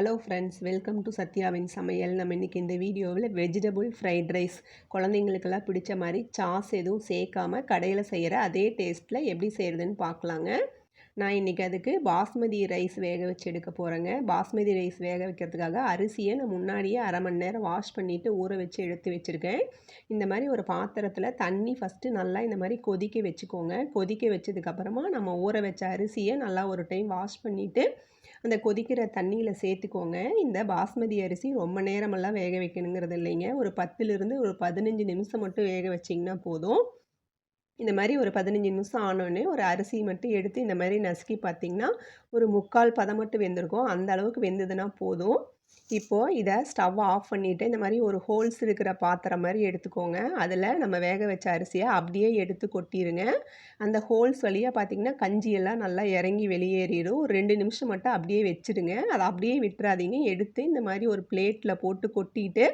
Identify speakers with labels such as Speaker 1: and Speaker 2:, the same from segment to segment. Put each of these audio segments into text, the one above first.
Speaker 1: Hello friends welcome to சத்யாவின் சமையல் நம்ம இன்றைக்கி இந்த வீடியோவில் வெஜிடபிள் ஃப்ரைட் ரைஸ் குழந்தைங்களுக்கெல்லாம் பிடிச்ச மாதிரி சாஸ் எதுவும் சேர்க்காம கடையில் செய்கிற அதே டேஸ்ட்டில் எப்படி செய்கிறதுன்னு பார்க்கலாங்க. நான் இன்றைக்கி அதுக்கு பாஸ்மதி ரைஸ் வேக வச்சு எடுக்க போகிறேங்க பாஸ்மதி ரைஸ் வேக வைக்கிறதுக்காக அரிசியை நான் முன்னாடியே அரை மணி நேரம் வாஷ் பண்ணிவிட்டு ஊற வச்சு எடுத்து வச்சுருக்கேன். இந்த மாதிரி ஒரு பாத்திரத்தில் தண்ணி ஃபஸ்ட்டு நல்லா இந்த மாதிரி கொதிக்க வச்சுக்கோங்க. கொதிக்க வச்சதுக்கப்புறமா நம்ம ஊற வச்ச அரிசியை நல்லா ஒரு டைம் வாஷ் பண்ணிவிட்டு அந்த கொதிக்கிற தண்ணியில் சேர்த்துக்கோங்க. இந்த பாஸ்மதி அரிசி ரொம்ப நேரமெல்லாம் வேக வைக்கணுங்கிறது இல்லைங்க. ஒரு பத்துலேருந்து ஒரு பதினஞ்சு நிமிஷம் மட்டும் வேக வச்சிங்கன்னா போதும். இந்த மாதிரி ஒரு பதினஞ்சு நிமிஷம் ஆனோடனே ஒரு அரிசி மட்டும் எடுத்து இந்த மாதிரி நசுக்கி பார்த்திங்கன்னா ஒரு முக்கால் பதம் மட்டும் வெந்திருக்கும். அந்த அளவுக்கு வெந்ததுன்னா போதும். இப்போது இதை ஸ்டவ் ஆஃப் பண்ணிவிட்டு இந்த மாதிரி ஒரு ஹோல்ஸ் இருக்கிற பாத்திரம் மாதிரி எடுத்துக்கோங்க. அதில் நம்ம வேக வச்ச அரிசியை அப்படியே எடுத்து கொட்டிடுங்க அந்த ஹோல்ஸ் வழியாக பார்த்திங்கன்னா கஞ்சியெல்லாம் நல்லா இறங்கி வெளியேறிடும். ஒரு ரெண்டு நிமிஷம் மட்டும் அப்படியே வச்சுடுங்க. அதை அப்படியே விட்டுறாதீங்க. எடுத்து இந்த மாதிரி ஒரு பிளேட்டில் போட்டு கொட்டிட்டு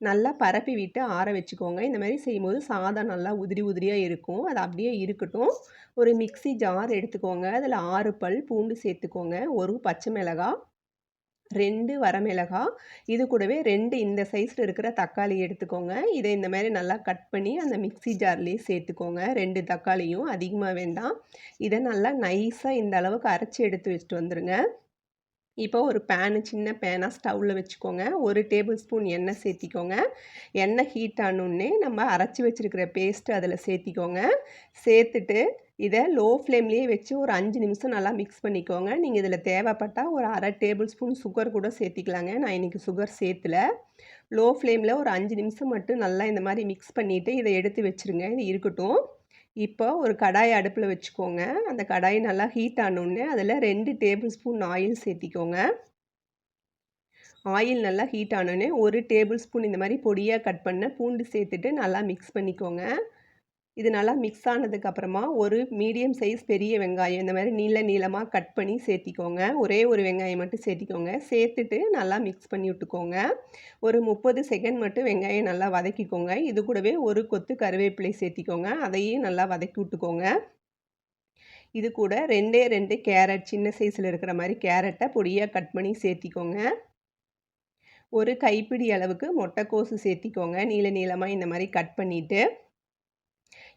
Speaker 1: நல்லா பரப்பி விட்டு ஆற வச்சுக்கோங்க. இந்த மாதிரி செய்யும்போது சாதம் நல்லா உதிரி உதிரியாக இருக்கும். அது அப்படியே இருக்கட்டும். ஒரு மிக்சி ஜார் எடுத்துக்கோங்க. அதில் ஆறு பல் பூண்டு சேர்த்துக்கோங்க. ஒரு பச்சை மிளகாய் ரெண்டு வரமிளகா இது கூடவே ரெண்டு இந்த சைஸில் இருக்கிற தக்காளி எடுத்துக்கோங்க. இதை இந்த மாதிரி நல்லா கட் பண்ணி அந்த மிக்சி ஜார்லேயே சேர்த்துக்கோங்க. ரெண்டு தக்காளியும் அதிகமாக வேண்டாம். இதை நல்லா நைஸாக இந்த அளவுக்கு அரைச்சி எடுத்து வச்சுட்டு வந்துடுங்க இப்போ ஒரு பேனு சின்ன பேனாக ஸ்டவ்வில் வச்சுக்கோங்க. ஒரு டேபிள் ஸ்பூன் எண்ணெய் சேர்த்திக்கோங்க. எண்ணெய் ஹீட் ஆனோடனே நம்ம அரைச்சி வச்சுருக்கிற பேஸ்ட்டு அதில் சேர்த்திக்கோங்க. சேர்த்துட்டு இதை லோ ஃப்ளேம்லேயே வச்சு ஒரு அஞ்சு நிமிஷம் நல்லா மிக்ஸ் பண்ணிக்கோங்க. நீங்கள் இதில் தேவைப்பட்டால் ஒரு அரை டேபிள் ஸ்பூன் சுகர் கூட சேர்த்திக்கலாங்க. நான் இன்றைக்கி சுகர் சேர்த்துல. லோ ஃப்ளேமில் ஒரு அஞ்சு நிமிஷம் மட்டும் நல்லா இந்த மாதிரி மிக்ஸ் பண்ணிவிட்டு இதை எடுத்து வச்சுருங்க. இது இருக்கட்டும். இப்போ ஒரு கடாய் அடுப்பில் வச்சுக்கோங்க. அந்த கடாய் நல்லா ஹீட் ஆனோடனே அதில் ரெண்டு டேபிள் ஸ்பூன் ஆயில் சேர்த்திக்கோங்க. ஆயில் நல்லா ஹீட் ஆனோடனே ஒரு டேபிள் ஸ்பூன் இந்த மாதிரி பொடியாக கட் பண்ண பூண்டு சேர்த்துட்டு நல்லா மிக்ஸ் பண்ணிக்கோங்க. இது நல்லா மிக்ஸ் ஆனதுக்கப்புறமா ஒரு மீடியம் சைஸ் பெரிய வெங்காயம் இந்த மாதிரி நீள நீளமாக கட் பண்ணி சேர்த்திக்கோங்க. ஒரே ஒரு வெங்காயம் மட்டும் சேர்த்திக்கோங்க. சேர்த்துட்டு நல்லா மிக்ஸ் பண்ணி விட்டுக்கோங்க. ஒரு முப்பது செகண்ட் மட்டும் வெங்காயம் நல்லா வதக்கிக்கோங்க. இது கூடவே ஒரு கொத்து கருவேப்பிலை சேர்த்திக்கோங்க. அதையும் நல்லா வதக்கி விட்டுக்கோங்க. இது கூட ரெண்டே ரெண்டு கேரட் சின்ன சைஸில் இருக்கிற மாதிரி கேரட்டை பொடியாக கட் பண்ணி சேர்த்திக்கோங்க. ஒரு கைப்பிடி அளவுக்கு முட்டைக்கோசு சேர்த்திக்கோங்க. நீள நீளமாக இந்த மாதிரி கட் பண்ணிவிட்டு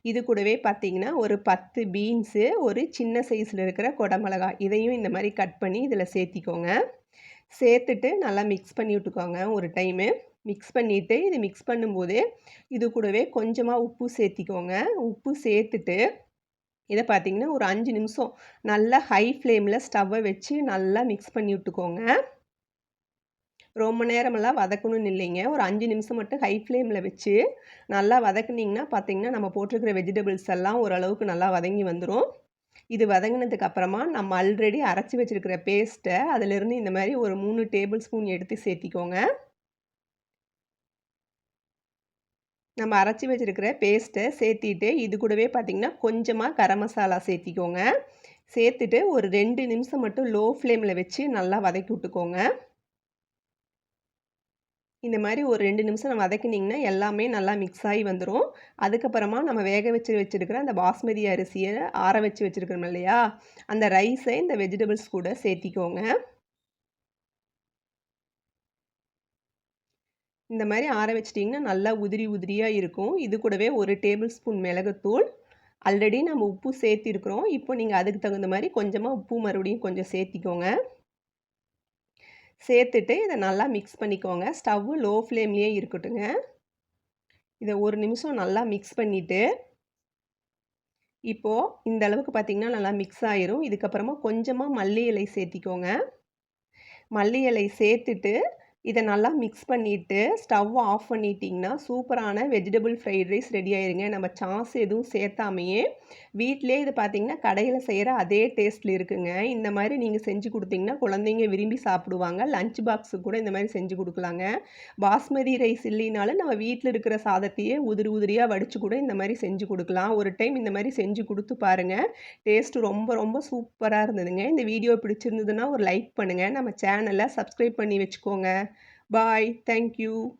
Speaker 1: இது கூடவே பார்த்தீங்கன்னா ஒரு பத்து பீன்ஸு ஒரு சின்ன சைஸில் இருக்கிற குடமிளகா இதையும் இந்த மாதிரி கட் பண்ணி இதில் சேர்த்திக்கோங்க. சேர்த்துட்டு நல்லா மிக்ஸ் பண்ணி விட்டுக்கோங்க ஒரு டைமு மிக்ஸ் பண்ணிவிட்டு இது மிக்ஸ் பண்ணும்போது இது கூடவே கொஞ்சமாக உப்பு சேர்த்திக்கோங்க. உப்பு சேர்த்துட்டு இதை பார்த்திங்கன்னா ஒரு அஞ்சு நிமிஷம் நல்லா ஹை ஃப்ளேமில் ஸ்டவ்வை வச்சு நல்லா மிக்ஸ் பண்ணி விட்டுக்கோங்க. ரொம்ப நேரமெல்லாம் வதக்கணும்னு இல்லைங்க. ஒரு அஞ்சு நிமிஷம் மட்டும் ஹை ஃப்ளேமில் வச்சு நல்லா வதக்குனிங்கன்னா பார்த்திங்கன்னா நம்ம போட்டிருக்கிற வெஜிடபிள்ஸ் எல்லாம் ஓரளவுக்கு நல்லா வதங்கி வந்துடும் இது வதங்கினதுக்கு அப்புறமா நம்ம ஆல்ரெடி அரைச்சி வச்சுருக்கிற பேஸ்ட்டை அதிலிருந்து இந்த மாதிரி ஒரு மூணு டேபிள் ஸ்பூன் எடுத்து சேர்த்திக்கோங்க. நம்ம அரைச்சி வச்சுருக்கிற பேஸ்ட்டை சேர்த்திட்டு இது கூடவே பார்த்திங்கன்னா கொஞ்சமாக கரம் மசாலா சேர்த்திக்கோங்க. சேர்த்துட்டு ஒரு ரெண்டு நிமிஷம் மட்டும் லோ ஃப்ளேமில் வச்சு நல்லா வதக்கி விட்டுக்கோங்க. இந்த மாதிரி ஒரு ரெண்டு நிமிஷம் நம்ம வதக்கினிங்கன்னா எல்லாமே நல்லா மிக்ஸ் ஆகி வந்துடும் அதுக்கப்புறமா நம்ம வேக வச்சு வச்சுருக்கிற அந்த பாஸ்மதி அரிசியை ஆற வச்சு வச்சுருக்கிறோம் இல்லையா? அந்த ரைஸை இந்த வெஜிடபிள்ஸ் கூட சேர்த்திக்கோங்க. இந்த மாதிரி ஆற வச்சிட்டிங்கன்னா நல்லா உதிரி உதிரியாக இருக்கும். இது கூடவே ஒரு டேபிள் ஸ்பூன் மிளகுத்தூள். ஆல்ரெடி நம்ம உப்பு சேர்த்திருக்கிறோம். இப்போ நீங்கள் அதுக்கு தகுந்த மாதிரி கொஞ்சமாக உப்பு மறுபடியும் கொஞ்சம் சேர்த்திக்கோங்க. சேர்த்துட்டு இதை நல்லா மிக்ஸ் பண்ணிக்கோங்க. ஸ்டவ்வு லோ ஃப்ளேம்லேயே இருக்கட்டுங்க. இதை ஒரு நிமிஷம் நல்லா மிக்ஸ் பண்ணிவிட்டு இப்போது இந்த அளவுக்கு பார்த்திங்கன்னா நல்லா மிக்ஸ் ஆயிரும். இதுக்கப்புறமா கொஞ்சமாக மல்லி இலை சேர்த்திக்கோங்க. மல்லி இலை சேர்த்துட்டு இதை நல்லா மிக்ஸ் பண்ணிவிட்டு ஸ்டவ் ஆஃப் பண்ணிட்டிங்கன்னா சூப்பரான வெஜிடபிள் ஃப்ரைட் ரைஸ் ரெடி ஆயிருங்க. நம்ம சாஸ் எதுவும் சேர்த்தாமையே வீட்டிலே இது பார்த்திங்கன்னா கடையில் செய்கிற அதே டேஸ்ட்டில் இருக்குங்க. இந்த மாதிரி நீங்கள் செஞ்சு கொடுத்தீங்கன்னா குழந்தைங்க விரும்பி சாப்பிடுவாங்க. லஞ்ச் பாக்ஸு கூட இந்த மாதிரி செஞ்சு கொடுக்கலாங்க. பாஸ்மதி ரைஸ் இல்லைனாலும் நம்ம வீட்டில் இருக்கிற சாதத்தையே உதிரி உதிரியாக வடித்து கூட இந்த மாதிரி செஞ்சு கொடுக்கலாம். ஒரு டைம் இந்த மாதிரி செஞ்சு கொடுத்து பாருங்கள் டேஸ்ட்டு ரொம்ப ரொம்ப சூப்பராக இருந்ததுங்க. இந்த வீடியோ பிடிச்சிருந்ததுன்னா ஒரு லைக் பண்ணுங்கள் நம்ம சேனலை சப்ஸ்கிரைப் பண்ணி வச்சுக்கோங்க. Bye. Thank you.